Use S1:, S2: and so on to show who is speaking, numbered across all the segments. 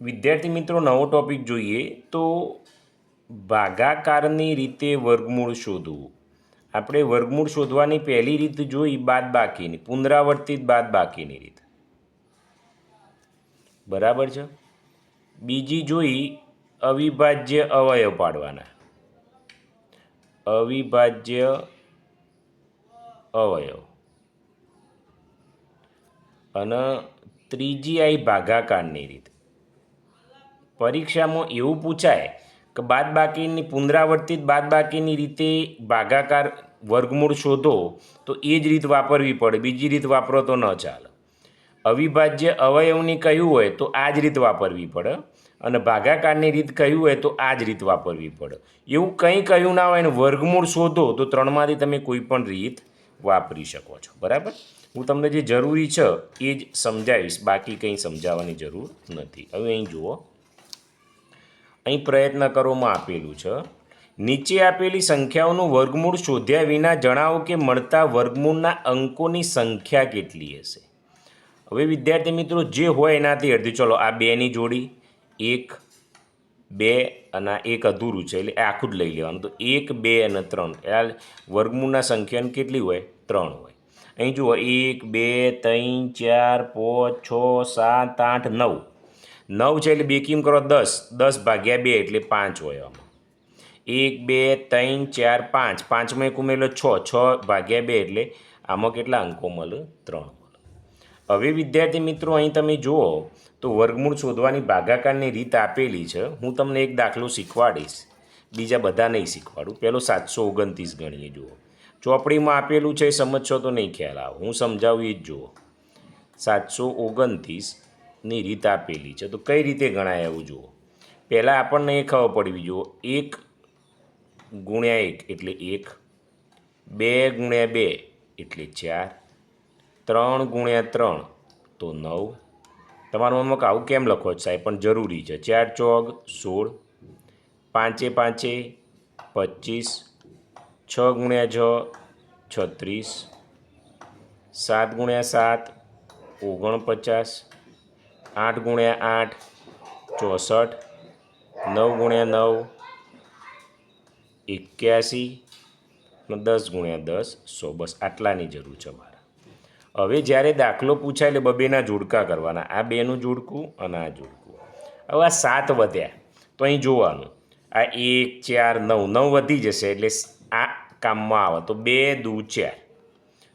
S1: વિદ્યાર્થી મિત્રો, નવો ટોપિક જોઈએ તો ભાગાકારની રીતે વર્ગમૂળ શોધવું. આપણે વર્ગમૂળ શોધવાની પહેલી રીત જોઈ બાદ બાકીની પુનરાવર્તિત બાદ બાકીની રીત. બરાબર છે? બીજી જોઈ, અવિભાજ્ય અવયવ પાડવાના. અવિભાજ્ય અવયવ. અને ત્રીજી આવી ભાગાકારની રીત. પરીક્ષામાં એવું પૂછાય કે બાદબાકીની પુનરાવર્તિત બાદબાકીની રીતે ભાગાકાર વર્ગમૂળ શોધો, તો એ જ રીત વાપરવી પડે, બીજી રીત વાપરો તો ન ચાલે. અવિભાજ્ય અવયવની કહ્યું હોય તો આ જ રીત વાપરવી પડે અને ભાગાકારની રીત કહ્યું હોય તો આ જ રીત વાપરવી પડે. એવું કંઈ કહ્યું ના હોય ને વર્ગમૂળ શોધો, તો ત્રણમાંથી તમે કોઈ પણ રીત વાપરી શકો છો. બરાબર? હું તમને જે જરૂરી છે એ જ સમજાવીશ, બાકી કંઈ સમજાવવાની જરૂર નથી. હવે અહીં જુઓ. અહીં પ્રયત્ન કરોમાં આપેલું છે. નીચે આપેલી સંખ્યાઓનું વર્ગમૂળ શોધ્યા વિના જણાવો કે મળતા વર્ગમૂળના અંકોની સંખ્યા કેટલી હશે. હવે વિદ્યાર્થી મિત્રો, જે હોય એનાથી અડધી ચલો આ બેની જોડી, એક, બે અને એક અધૂરું છે, એટલે આખું જ લઈ લેવાનું. તો એક, બે અને ત્રણ આ વર્ગમૂળના સંખ્યાની કેટલી હોય? ત્રણ હોય. અહીં જુઓ, એક, બે, ત્રણ, ચાર, પાંચ, છ, સાત, આઠ, નવ. નવ છે એટલે બે કિમ કરો? દસ. દસ ભાગ્યા બે એટલે પાંચ હોય આમાં. એક, બે, ત્રણ, ચાર, પાંચ. પાંચમાં એક ઉમેરેલો છ. છ ભાગ્યા બે એટલે આમાં કેટલા અંકો મળે? ત્રણ હવે વિદ્યાર્થી મિત્રો, અહીં તમે જુઓ, તો વર્ગમૂળ શોધવાની ભાગાકારની રીત આપેલી છે. હું તમને એક દાખલો શીખવાડીશ. બીજા બધા નહીં શીખવાડું. પહેલો સાતસો ઓગણત્રીસ ગણીએ, જુઓ. ચોપડીમાં આપેલું છે સમજશો તો નહીં ખ્યાલ આવે. હું સમજાવું એ જ જુઓ. સાતસો ઓગણત્રીસની રીત આપેલી છે. તો કઈ રીતે ગણાય એવું જુઓ? પહેલાં આપણને એ ખબર પડવી જુઓ. એક ગુણ્યા એક એટલે એક, બે ગુણ્યા બે એટલે ચાર, ત્રણ ગુણ્યા ત્રણ તો નવ. તમારું મનમાં આવું કેમ લખો છો સાહેબ? પણ જરૂરી છે. ચાર ચોગ સોળ, પાંચે પાંચે પચીસ, છ ગુણ્યા છ છત્રીસ, સાત ગુણ્યા સાત ઓગણપચાસ આઠ ગુણ્યા આઠ, ચોસઠ, નવ ગુણ્યા નવ, એક્યાસી દસ ગુણ્યા દસ. સો બસ આટલાની જરૂર છે મારે. હવે જ્યારે દાખલો પૂછાય એટલે બબેના જોડકા કરવાના. આ બેનું જોડકું અને આ જોડકું. હવે આ સાત વધ્યા. તો અહીં જોવાનું. આ એક, ચાર, નવ. નવ વધી જશે એટલે આ કામમાં આવે. તો બે દુ ચાર.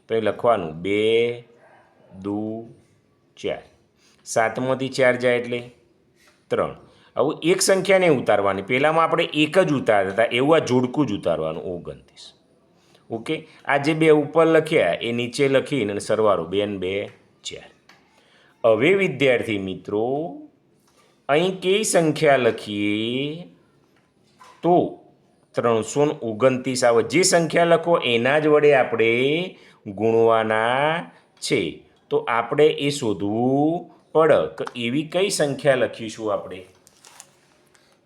S1: તો અહીં લખવાનું. બે દુ ચાર. સાતમાંથી ચાર જાય એટલે ત્રણ. હવે એક સંખ્યાને ઉતારવાની. પહેલાંમાં આપણે એક જ ઉતારતા હતા. એવું આ જોડકું જ ઉતારવાનું. ઓગણત્રીસ. ઓકે? આ જે બે ઉપર લખ્યા, એ નીચે લખીને સરવારો બે ને બે, ચાર. હવે વિદ્યાર્થી મિત્રો, અહીં કઈ સંખ્યા લખીએ? તો ત્રણસો ને ઓગણત્રીસ. આવે જે સંખ્યા લખો, એના જ વડે આપણે ગુણવાના છે. તો આપણે એ શોધવું પડે કે, એવી કઈ સંખ્યા લખીશું આપણે?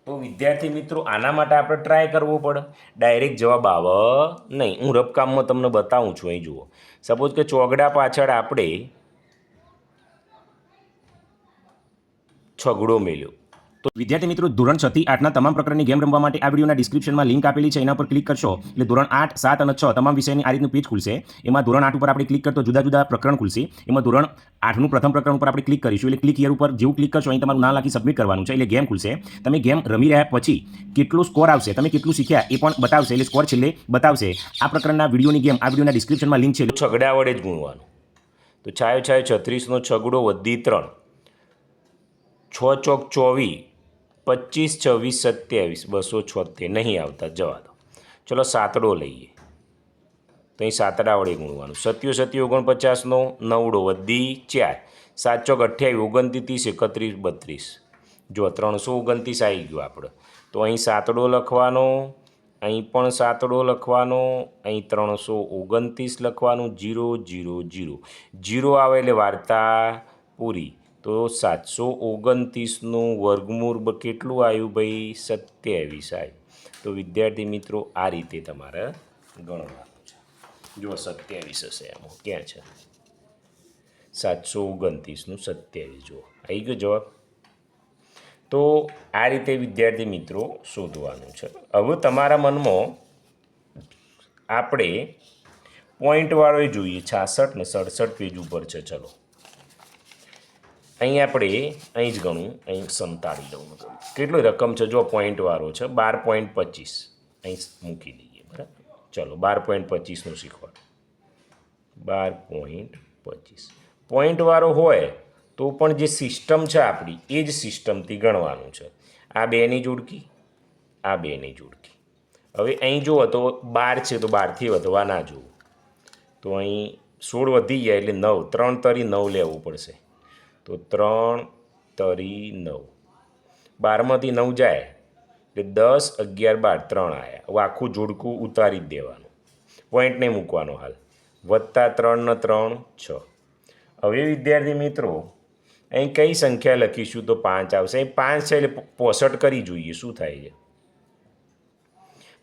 S1: તો વિદ્યાર્થી મિત્રો, આના માટે આપણે ટ્રાય કરવો પડે. ડાયરેક્ટ જવાબ આવે નહીં. હું રફકામમાં તમને બતાવું છું. અહીં જુઓ. સપોઝ કે ચોગડા પાછળ આપણે છગડો મેલ્યો.
S2: તો વિદ્યાર્થી મિત્રો, ધોરણ છથી આઠના તમામ પ્રકારની ગેમ રમવા માટે આ વિડીયોના ડિસ્ક્રિપ્શનમાં લિંક આપેલી છે, એના પર ક્લિક કરશો. એટલે ધોરણ આઠ, સાત અને છ તમામ વિષયની આ રીતનું પેજ ખુલશે. એમાં ધોરણ આઠ ઉપર આપણે ક્લિક કરતો જુદા જુદા પ્રકરણ ખુલશે. એમાં ધોરણ આઠનું પ્રથમ પ્રકરણ ઉપર આપણે ક્લિક કરીશું. એટલે ક્લિક હિયર ઉપર જેવું ક્લિક કરશો, અહીં તમારું નામ લખી સબમિટ કરવાનું છે. એટલે ગેમ ખુલશે. તમે ગેમ રમી રહ્યા પછી કેટલો સ્કોર આવશે, તમે કેટલું શીખ્યા એ પણ બતાવશે. એટલે સ્કોર છેલ્લે બતાવશે. આ પ્રકરણના વિડીયોની ગેમ આ વિડીયોના ડિસ્ક્રિપ્શનમાં લિંક છે.
S1: છગડા વડે જ ગુણવાનું. તો છાયો છાયો છત્રીસનો છગડો વધી ત્રણ. છ ચોક ચોવીસ પચીસ, છવ્વીસ, સત્યાવીસ, બસો છોતેર, નહીં આવતા, જવા દો. ચલો સાતડો લઈએ. તો અહીં સાતડા વડે ગુણવાનું. સત્યો સત્યો ઓગણપચાસનો, નવડો વધી ચાર. સાત ચોક અઠ્યાવીસ, ઓગણત્રીસ, એકત્રીસ, બત્રીસ. જો ત્રણસો ઓગણત્રીસ આવી ગયું આપણે. તો અહીં સાતડો લખવાનો, અહીં પણ સાતડો લખવાનો, અહીં ત્રણસો ઓગણત્રીસ લખવાનું, જીરો જીરો જીરો. જીરો આવે એટલે વાર્તા પૂરી. તો સાતસો ઓગણત્રીસનું વર્ગમૂળ કેટલું આવ્યું ભાઈ? સત્યાવીસ આવ્યું તો વિદ્યાર્થી મિત્રો, આ રીતે તમારે ગણવાનું છે. જો સત્યાવીસ હશે એમાં. ક્યાં છે? સાતસો ઓગણત્રીસનું સત્યાવીસ, જુઓ. આવી ગયો જવાબ? તો આ રીતે વિદ્યાર્થી મિત્રો શોધવાનું છે. હવે તમારા મનમાં આપણે પોઈન્ટવાળો જોઈએ. છાસઠ ને સડસઠ પેજ ઉપર છે. ચલો. અહીં આપણે અહીં જ ગણું, અહીં સંતાડી દઉં કેટલી રકમ છે? જો પોઈન્ટવાળો છે, બાર પોઈન્ટ પચીસ. અહીં મૂકી દઈએ, બરાબર? ચલો, બાર પોઈન્ટ પચીસનું શીખવાડ. બાર પોઈન્ટ પચીસ. પોઈન્ટવાળો હોય તો પણ જે સિસ્ટમ છે આપણી, એ જ સિસ્ટમથી ગણવાનું છે. આ બેની જોડકી આ બેની જોડકી હવે અહીં જુઓ તો બાર છે તો બારથી વધવા ના જુઓ. તો અહીં સોળ વધી જાય એટલે નવ, ત્રણ તરી નવ લેવું પડશે. તો ત્રણ તરી નવ. બારમાંથી નવ જાય એટલે દસ અગિયાર બાર ત્રણ આવ્યા હવે આખું જોડકું ઉતારી જ દેવાનું. પોઈન્ટ નહીં મૂકવાનો હાલ. વત્તા ત્રણ ત્રણ, છ. હવે વિદ્યાર્થી મિત્રો, અહીં કઈ સંખ્યા લખીશું તો પાંચ આવશે. અહીં પાંચ છે એટલે પોસઠ કરી જોઈએ. શું થાય છે?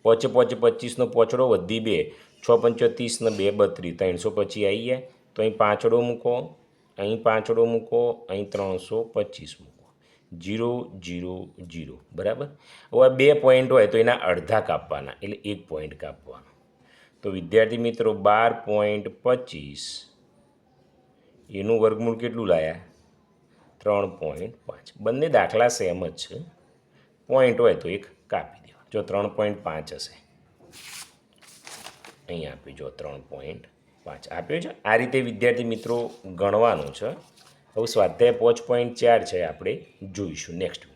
S1: પોચે પોચે, પચીસનો પોચડો વધી બે. છ પંચોતેર ને બે, બત્રીસ. ત્રણસો પછી આવી જાય તો અહીં પાંચડો મૂકો. અહીં પાંચડો મૂકો, અહીં ત્રણસો પચીસ મૂકો. Zero zero zero. બરાબર? હવે બે પોઈન્ટ હોય તો એના અડધા કાપવાના, એટલે એક પોઈન્ટ કાપવાનો. તો વિદ્યાર્થી મિત્રો, બાર પોઈન્ટ પચીસ. એનું વર્ગમૂળ કેટલું લાયા? ત્રણ પોઈન્ટ પાંચ. બંને દાખલા સેમ જ છે. પોઈન્ટ હોય તો એક કાપી દેવા જો ત્રણ પોઈન્ટ પાંચ હશે, અહીં આપી જો ત્રણ પોઈન્ટ પાંચ આપ્યું છે. આ રીતે વિદ્યાર્થી મિત્રો ગણવાનું છે. હવે સ્વાધ્યાય પાંચ પોઈન્ટ ચાર છે આપણે જોઈશું. નેક્સ્ટ